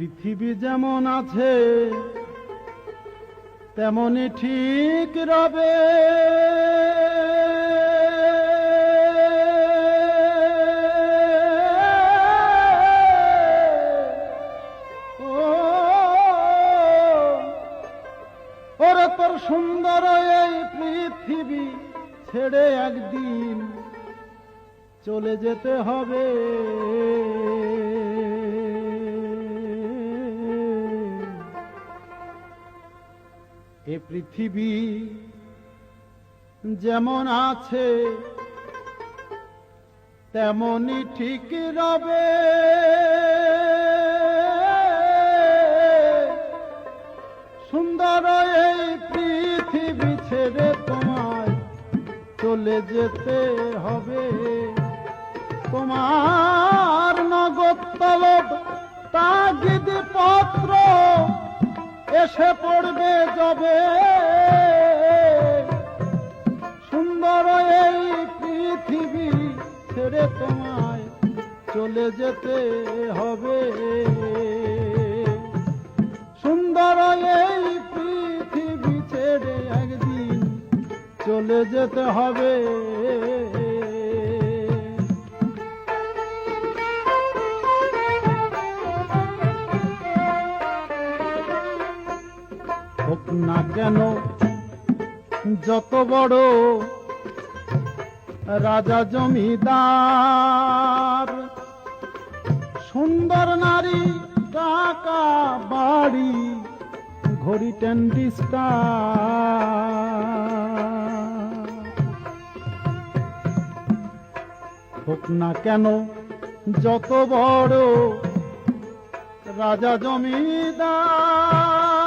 পৃথিবী যেমন আছে, তেমনি ঠিক রবে। ওরে তোর সুন্দর এই পৃথিবী ছেড়ে একদিন চলে যেতে হবে। এ পৃথিবী যেমন আছে তেমনই ঠিক রবে। সুন্দর এই পৃথিবী ছেড়ে তোমায় চলে যেতে হবে। তোমার নগদ তলব তাগিদ পত্র এসে পড়বে যবে। সুন্দর এই পৃথিবী ছেড়ে তোমায় চলে যেতে হবে। সুন্দর এই পৃথিবী ছেড়ে একদিন চলে যেতে হবে। না কেন? যত বড় রাজা জমিদার, সুন্দর নারী, টাকা, বাড়ি, ঘড়ি টেন্ডিস্টার হোক না কেন, যত বড় রাজা জমিদার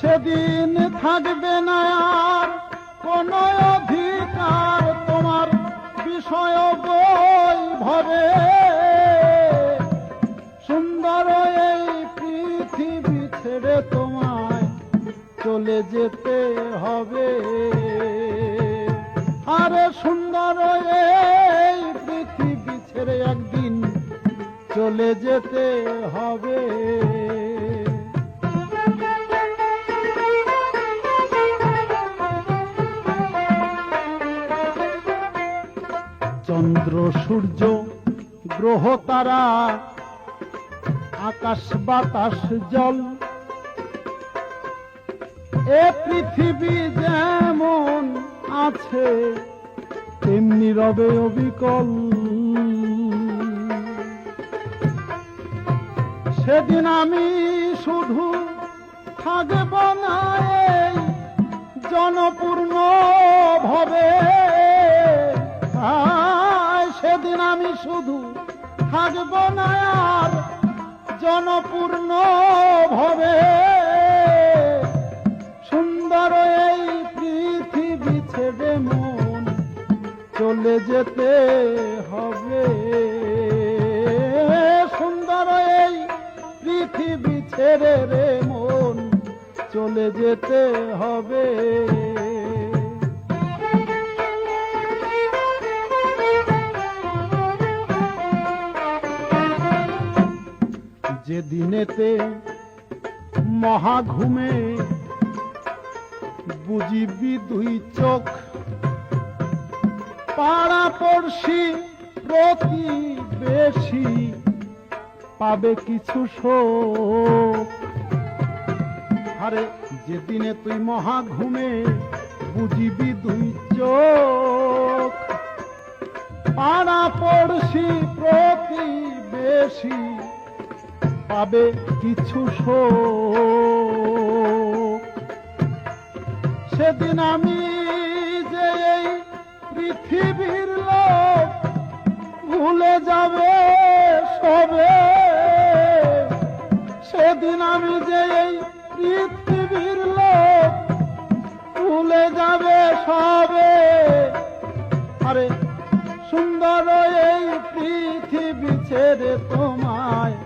সেদিন থাকবে না আর কোন অধিকার তোমার বিষয় বই ভরে। সুন্দর এই পৃথিবী ছেড়ে তোমায় চলে যেতে হবে। আরে সুন্দর এই পৃথিবী ছেড়ে একদিন চলে যেতে হবে। চন্দ্র, সূর্য, গ্রহ, তারা, আকাশ, বাতাস, জল। এ পৃথিবী যেমন আছে, তেমনি রবে অবিকল সেদিন আমি শুধু থাকব না জনপূর্ণ ভবে। আমি শুধু থাকব না আর জনপূর্ণ ভবে। সুন্দর এই পৃথিবী ছেড়ে মন চলে যেতে হবে। সুন্দর এই পৃথিবী ছেড়ে রে মন চলে যেতে হবে। দিনেতে মহাঘুমে বুঝিবি দুই চোখ। পাড়া পড়শি প্রতিবেশী পাবে কিছু শোক। আরে যেদিনে তুই মহা ঘুমে, বুঝিবি দুই চোখ। পাড়া পড়শি প্রতিবেশী পাবে কিছু শোক। সেদিন আমি যে পৃথিবীর লোক, ভুলে যাবে সবে। সেদিন আমি যে পৃথিবীর লোক, ভুলে যাবে সবে। আরে, সুন্দর এই পৃথিবী ছেড়ে তোমায়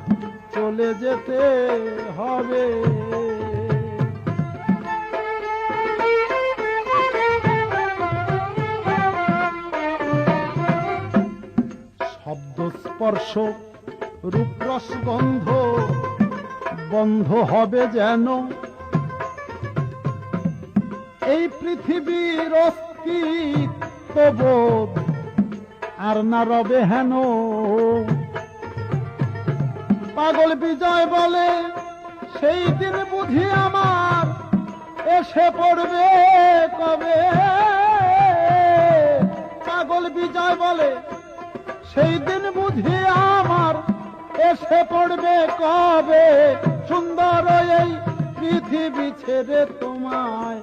চলে যেতে হবে। শব্দ স্পর্শ, রূপরস গন্ধ, বন্ধ হবে যেন। এই পৃথিবীর অস্তিত্ববোধ আর না রবে হেন। পাগল বিজয় বলে, সেই দিন বুঝি আমার এসে পড়বে কবে? পাগল বিজয় বলে, সেই দিন বুঝি আমার এসে পড়বে কবে? সুন্দর এই পৃথিবী ছেড়ে তোমায়